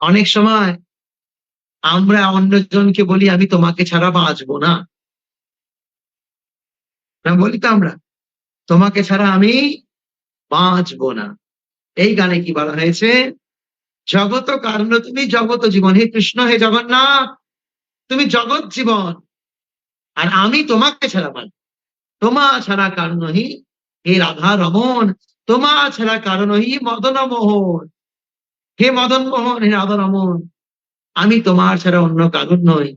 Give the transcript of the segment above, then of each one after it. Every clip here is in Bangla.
অনেক সময় আমরা অন্যজনকে বলি, আমি তোমাকে ছাড়া বাঁচবো না। বলি তো আমরা, তোমাকে ছাড়া আমি বাঁচবো না। এই গানে কি বলা হয়েছে? জগত কারণ তুমি জগত জীবন। হে কৃষ্ণ, হে জগন্নাথ, তুমি জগৎ জীবন। আর আমি তোমাকে ছাড়া মানে তোমা ছাড়া কারণ হি হে রাধা রমন তোমা ছাড়া কারণ হি মদন মোহন হে মদন মোহন, হে রাধা রমন আমি তোমার ছাড়া অন্য কারণ নই।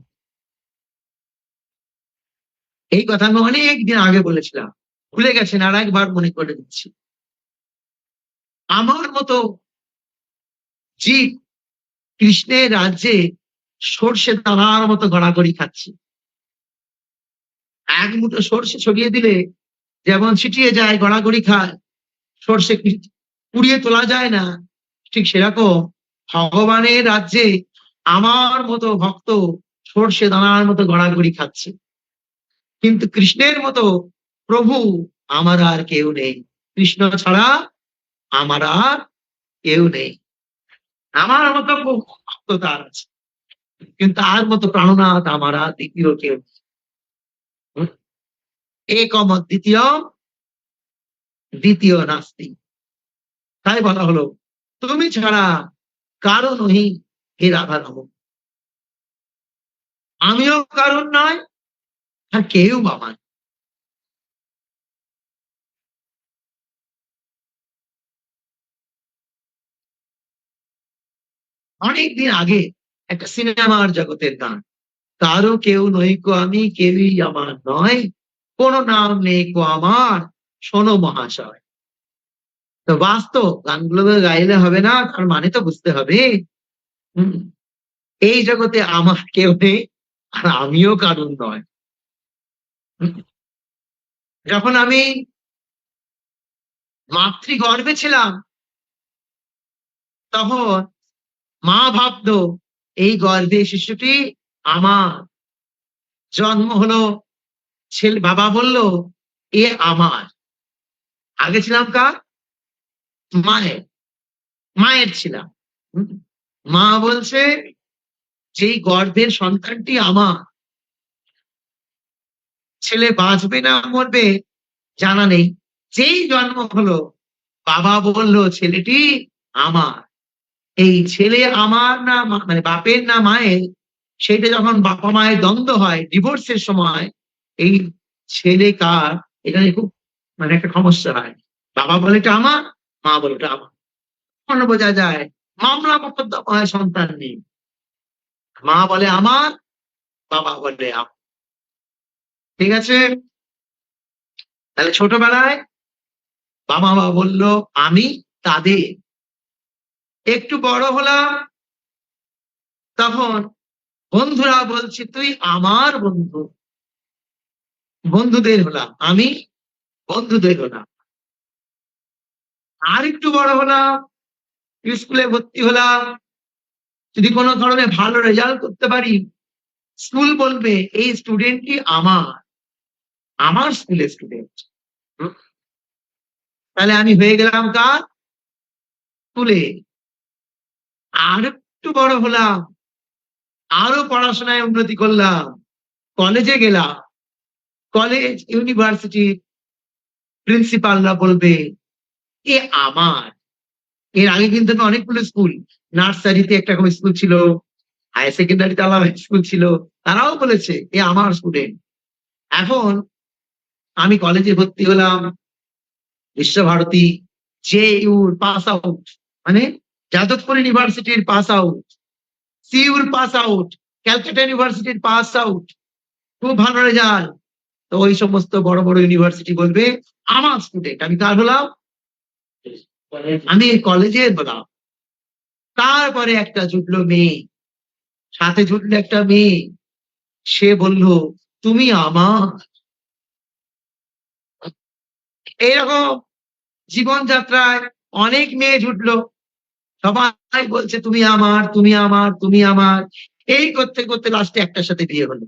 এই কথা আমি অনেক দিন আগে বলেছিলাম। ভুলে গেছেন, আর একবার মনে করে দিচ্ছি। আমার মতো জীব কৃষ্ণের রাজ্যে সর্ষে দানার মতো গড়াগড়ি খাচ্ছে। এক মুঠো সর্ষে ছড়িয়ে দিলে যেমন ছিটিয়ে যায়, গড়াগড়ি খায়, সর্ষে পুড়িয়ে তোলা যায় না ঠিক সেরকম ভগবানের রাজ্যে আমার মতো ভক্ত সর্ষে দানার মতো গড়াগড়ি খাচ্ছে। কিন্তু কৃষ্ণের মতো প্রভু আমার আর কেউ নেই। কৃষ্ণ ছাড়া আমার আর কেউ নেই। আমার মতো ভক্ত তার আছে। কিন্তু তার মতো প্রাণনাথ আমার আর দ্বিতীয় কেউ নেই। একম দ্বিতীয় দ্বিতীয় নাস্তি। তাই বলা হলো তুমি ছাড়া কারণ নহি হে রাধা রমন আমিও কারণ নয় আর কেউ বাবা। অনেকদিন আগে একটা সিনেমার জগতের গান। কারও কেউ নইকো আমি, কেউই আমার নয় কোন নাম নেই কো আমার, শোনো মহাশয়। তো বাস্তব, গানগুলো তো গাইলে হবে না তার মানে তো বুঝতে হবে। এই জগতে আমার কেউ নেই, আর আমিও কারণ নয়। যখন আমি মাতৃগর্ভে ছিলাম, তখন মা ভাবতো, এই গর্ভে শিশুটি আমার জন্ম হলো। ছেলে, বাবা বলল, এ আমার। আগে ছিলাম কার? মায়ের মায়ের ছিলাম। মা বলছে, যেই গর্ভের সন্তানটি আমার, ছেলে বাঁচবে না, মরবে, জানা নেই। যেই জন্ম হলো, বাবা বলল, ছেলেটি আমার। এই ছেলে আমার না মানে বাপের না মায়ের, সেটা যখন বাবা মায়ের দ্বন্দ্ব হয় ডিভোর্সের সময়, এই ছেলে কার, এটা খুব মানে একটা সমস্যা হয়। বাবা বলে, এটা আমার। মা বলে, এটা আমার। বোঝা যায়? মামলা মোকদ্দমা হয়, সন্তান নেই। মা বলে, আমার। বাবা বলে আমার ঠিক আছে? তাহলে ছোটবেলায় বাবা মা বলল, আমি তাদের। একটু বড় হলাম, তখন বন্ধুরা বলছে, তুই আমার বন্ধু। বন্ধুদের হলাম, আমি বন্ধুদের হলাম। আর একটু বড় হলাম, স্কুলে ভর্তি হলাম। যদি কোনো ধরনের ভালো রেজাল্ট করতে পারি স্কুল বলবে, এই স্টুডেন্টটি আমার আমার স্কুলের স্টুডেন্ট তাহলে আমি হয়ে গেলাম কার? স্কুলে আর একটু বড় হলাম, আরও পড়াশোনায় উন্নতি করলাম কলেজে গেলাম। কলেজ ইউনিভার্সিটির প্রিন্সিপালরা বলবে এ আমার। এর আগে কিন্তু আমি অনেকগুলো স্কুল, নার্সারিতে একটা করে স্কুল ছিল হায়ার সেকেন্ডারিতে আলাদা স্কুল ছিল, তারাও বলেছে এ আমার স্টুডেন্ট এখন আমি কলেজে ভর্তি হলাম, বিশ্বভারতী জে ইউর পাস আউট মানে যাদবপুর ইউনিভার্সিটির pass out sure pass out Calcutta ইউনিভার্সিটির পাস আউট খুব ভালো রেজাল্ট তো ওই সমস্ত বড় বড় ইউনিভার্সিটি বলবে, আমার স্টুডেন্ট আমি কার হলাম আমি কলেজে হলাম তারপরে একটা জুটলো মেয়ে। সাথে জুটলো একটা মেয়ে। সে বলল, তুমি আমার। এইরকম জীবনযাত্রায় অনেক মেয়ে জুটলো। সবাই বলছে, তুমি আমার তুমি আমার তুমি আমার। এই করতে করতে লাস্টে একটার সাথে বিয়ে হলো।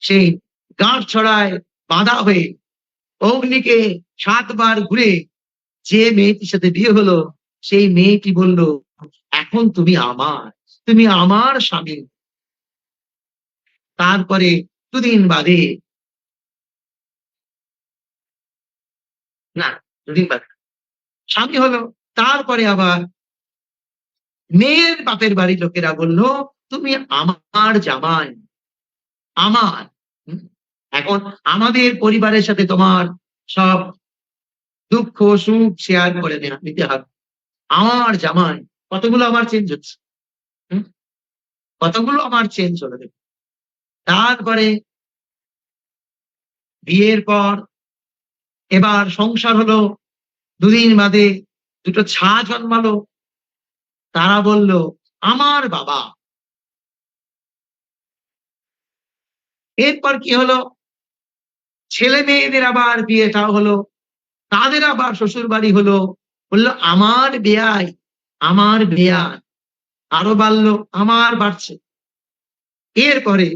সেই গাঁট ছড়ায় বাঁধা হয়ে অগ্নিকে সাতবার ঘুরে যে মেয়েটির সাথে বিয়ে হলো, সেই মেয়েটি বলল, এখন তুমি আমার তুমি আমার স্বামী। তারপরে দুদিন বাদে না, দুদিন বাদে। স্বামী হলো, তারপরে আবার মেয়ের বাপের বাড়ির লোকেরা বলল, তুমি আমার জামাই, আমার। এখন আমাদের পরিবারের সাথে তোমার সব দুঃখ, সুখ শেয়ার করে নেওয়া নিতে হবে আমার জামাই, কতগুলো আমার চেঞ্জ হচ্ছে? কতগুলো আমার চেঞ্জ হলো দেখো। তারপরে বিয়ের পর এবার সংসার হলো, দুদিন বাদে দুটো ছা জন্মালো। তারা বলল, আমার বাবা। এরপর কি হলো? ছেলে মেয়েদের আবার বিয়েটা হলো। তাদের আবার শ্বশুর বাড়ি হলো, বলল, আমার বেয়াই আমার বেয়াই আরও বাড়লো, আমার বাড়ছে। এরপরে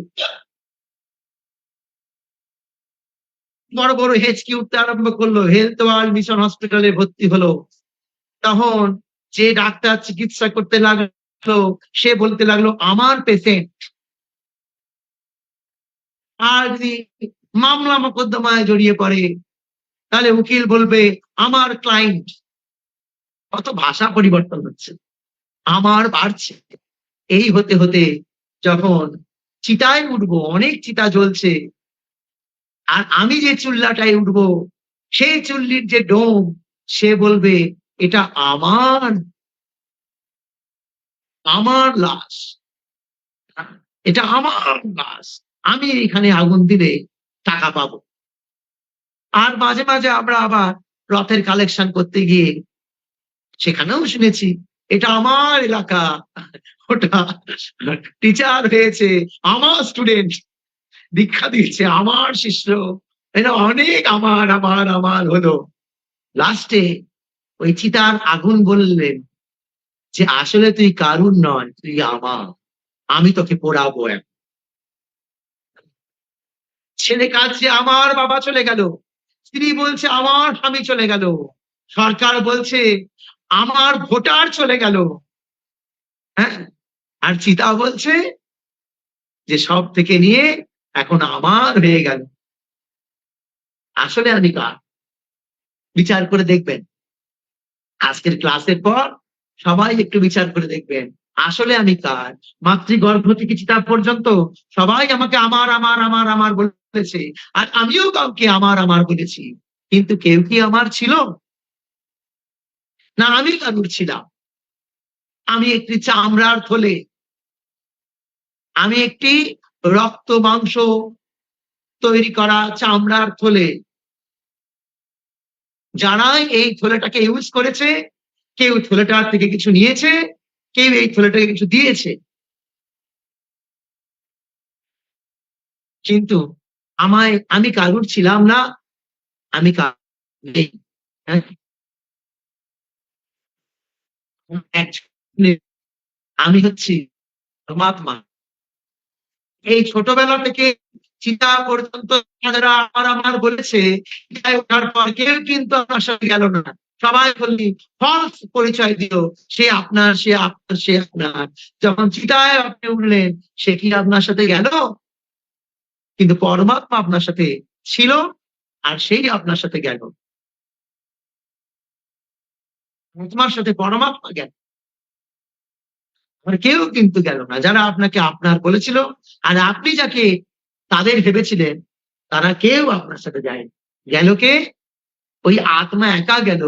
বড় বড় হেঁচকি উঠতে আরম্ভ করল হেলথ ওয়ার্ল্ড মিশন হসপিটালে ভর্তি হলো। তখন যে ডাক্তার চিকিৎসা করতে লাগল, সে বলতে লাগল, আমার পেশেন্ট আর যদি মামলা মোকদ্দমায় জড়িয়ে পড়ে। তাহলে উকিল বলবে, আমার ক্লায়েন্ট কত ভাষা পরিবর্তন হচ্ছে। আমার বাড়ছে। এই হতে হতে যখন চিতায় উঠবো, অনেক চিতা জ্বলছে, আর আমি যে চুল্লাটায় উঠবো, সেই চুল্লির যে ডোম, সে বলবে, এটা আমার আমার লাশ এটা আমার লাশ আমি এখানে আগুন দিলে টাকা পাবো। আর মাঝে মাঝে আমরা আবার রথের কালেকশন করতে গিয়ে সেখানেও শুনেছি, এটা আমার এলাকা। ওটা টিচার হয়েছে, আমার স্টুডেন্ট দীক্ষা দিয়েছে আমার শিষ্য। এটা অনেক আমার আমার আমার হলো। লাস্টে ওই চিতার আগুন বললেন যে, আসলে তুই কারুর নয়, তুই আমার। আমি তোকে পোড়াবো এখন। ছেলে কাছে আমার বাবা চলে গেল। স্ত্রী বলছে, আমার স্বামী চলে গেল। সরকার বলছে, আমার ভোটার চলে গেল। হ্যাঁ? আর চিতা বলছে যে, সব থেকে নিয়ে এখন আমার হয়ে গেল। আসলে আমি কার? বিচার করে দেখবেন। আজকের ক্লাসের পর সবাই একটু বিচার করে দেখবেন। আসলে আমি কার? মাতৃগর্ভ থেকে চিতা পর্যন্ত সবাই আমাকে আমার আমার আমার আমার বলেছে, আর আমিও কাউকে আমার আমার বলেছি, কিন্তু কেউ কি আমার ছিল? না, আমি কারুর ছিলাম। আমি একটি চামড়ার থলে, আমি একটি রক্ত মাংস তৈরি করা চামড়ার থলে। যারা এই থলেটাকে ইউজ করেছে, কেউ থলেটার থেকে কিছু নিয়েছে, কেউ এই থলেটাকে কিছু দিয়েছে। কিন্তু আমায়, আমি কারুর ছিলাম না, আমি নেই। হ্যাঁ? আমি হচ্ছি পরমাত্মা। এই ছোটবেলা থেকে চিতা পর্যন্ত আমার আমার বলেছে ওঠার পর কেউ কিন্তু আমার সাথে গেল না। সবাই বললি ফলস পরিচয় দিল সে আপনার সে আপনার সে আপনার। যখন চিতায় আপনি উঠলেন, সে কি আপনার সাথে গেল? কিন্তু পরমাত্মা আপনার সাথে ছিল আর সেই আপনার সাথে গেল। আত্মার সাথে পরমাত্মা গেল। আর কেউ কিন্তু গেল না। যারা আপনাকে আপনার বলেছিল আর আপনি যাকে তাদের ভেবেছিলেন, তারা কেউ আপনার সাথে যায়নি গেল কে? ওই আত্মা একা গেল,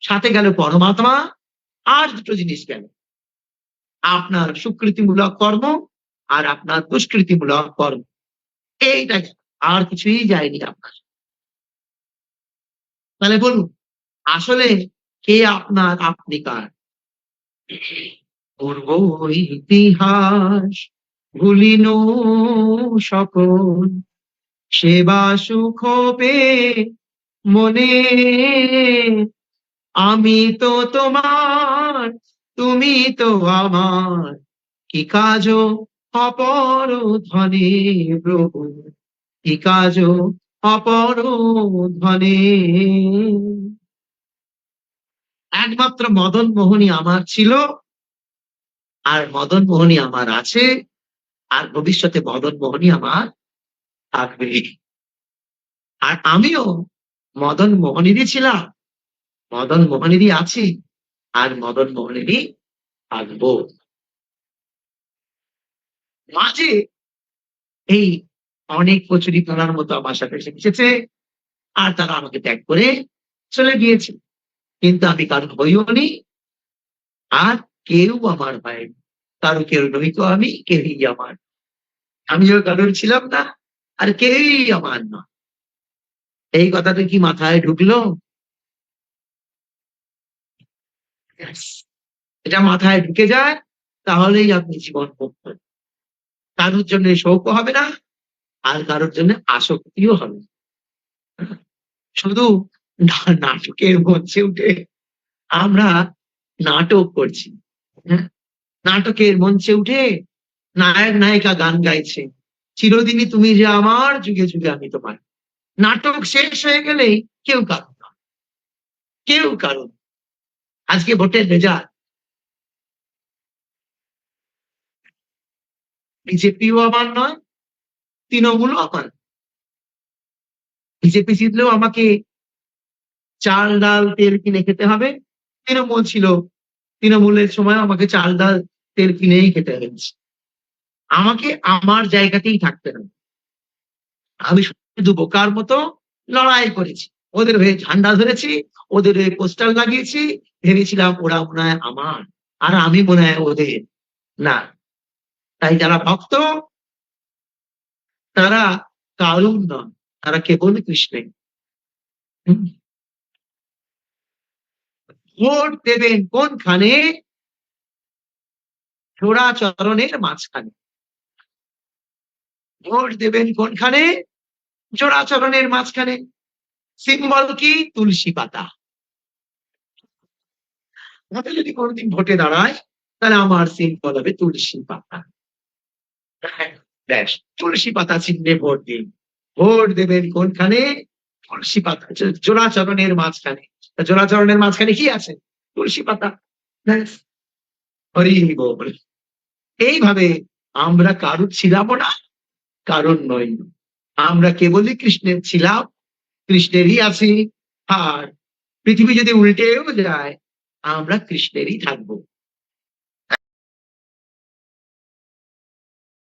সাথে গেল পরমাত্মা আর দুটো জিনিস গেল। আপনার সুকৃতিমূলক কর্ম আর আপনার দুষ্কৃতিমূলক কর্ম। এইটা আর কিছুই যায়নি আপনার। তাহলে বলুন, আসলে কে আপনার আপনি কার পূর্ব ইতিহাস ভুলিন সকল, সেবা সুখ পে মনে, আমি তো তোমার, তুমি তো আমার, কি কাজ অপর ধনে প্রভু, কি কাজ অপর ধনে একমাত্র মদন মোহনই আমার ছিল, আর মদন মোহনী আমার আছে, আর ভবিষ্যতে মদন মোহনী আমার থাকবে। আর আমিও মদন মোহনেরই ছিলাম, মদন মোহনেরই আছি, আর মদন মোহনেরই থাকব। মাঝে এই অনেক কচুরি তোলার মতো আমার সাথে এসে মিশেছে। আর তারা আমাকে ত্যাগ করে চলে গিয়েছে। কিন্তু আমি কারণ হইও নি। আর কেউ আমার হয়নি কারও কেউ নই তো আমি, কেউই আমার। আমি যে কারোর ছিলাম না, আর কেউই আমার না। এই কথাটা কি মাথায় ঢুকলো? এটা মাথায় ঢুকে যায়, তাহলেই আপনি জীবন মুক্ত। কারোর জন্য শোক হবে না, আর কারোর জন্য আসক্তিও হবে। শুধু নাটকের মঞ্চে উঠে আমরা নাটক করছি হ্যাঁ? নাটকের মঞ্চে উঠে নায়ক, নায়িকা গান গাইছে। চিরদিনই তুমি যে আমার, যুগে যুগে আমি তোমার। নাটক শেষ হয়ে গেলেই কেউ কারণ কেউ কারণ আজকে ভোটের রেজাল্ট। বিজেপিও আমার নয় তৃণমূলও আমার। বিজেপি জিতলেও আমাকে চাল, ডাল, তেল কিনে খেতে হবে। তৃণমূল ছিল। তৃণমূলের সময় আমাকে চাল, ডাল, তেল কিনেই খেতে হয়েছে। আমাকে আমার জায়গাতেই থাকতে হবে। আমি শুধু বোকার মতো লড়াই করেছি। ওদের হয়ে ঝান্ডা ধরেছি, ওদের হয়ে পোস্টার লাগিয়েছি। ভেবেছিলাম ওরা মনে হয় আমার, আর আমি মনে হয় ওদের না। তাই যারা ভক্ত, তারা কারুণ নন, তারা কেবল কৃষ্ণের। ভোট দেবেন কোনখানে? চোরাচরণের মাঝখানে। ভোট দেবেন কোনখানে? চোরাচরণের মাঝখানে। সিম্বল কি? তুলসী পাতা। যদি কোনোদিন ভোটে দাঁড়ায়, তাহলে আমার সিম্বল হবে তুলসী পাতা। তুলসী পাতা চিহ্নে ভোট দিন। ভোট দেবেন কোনখানে? তুলসী পাতা জোড়াচরণের মাঝখানে। তা চোরাচরণের মাঝখানে কি আছে? তুলসী পাতা। হরি বল। এইভাবে আমরা কারুর ছিলাম না কারণ নই। আমরা কেবলই কৃষ্ণের ছিলাম, কৃষ্ণেরই আছি। আর পৃথিবী যদি উল্টেও যায়, আমরা কৃষ্ণেরই থাকব।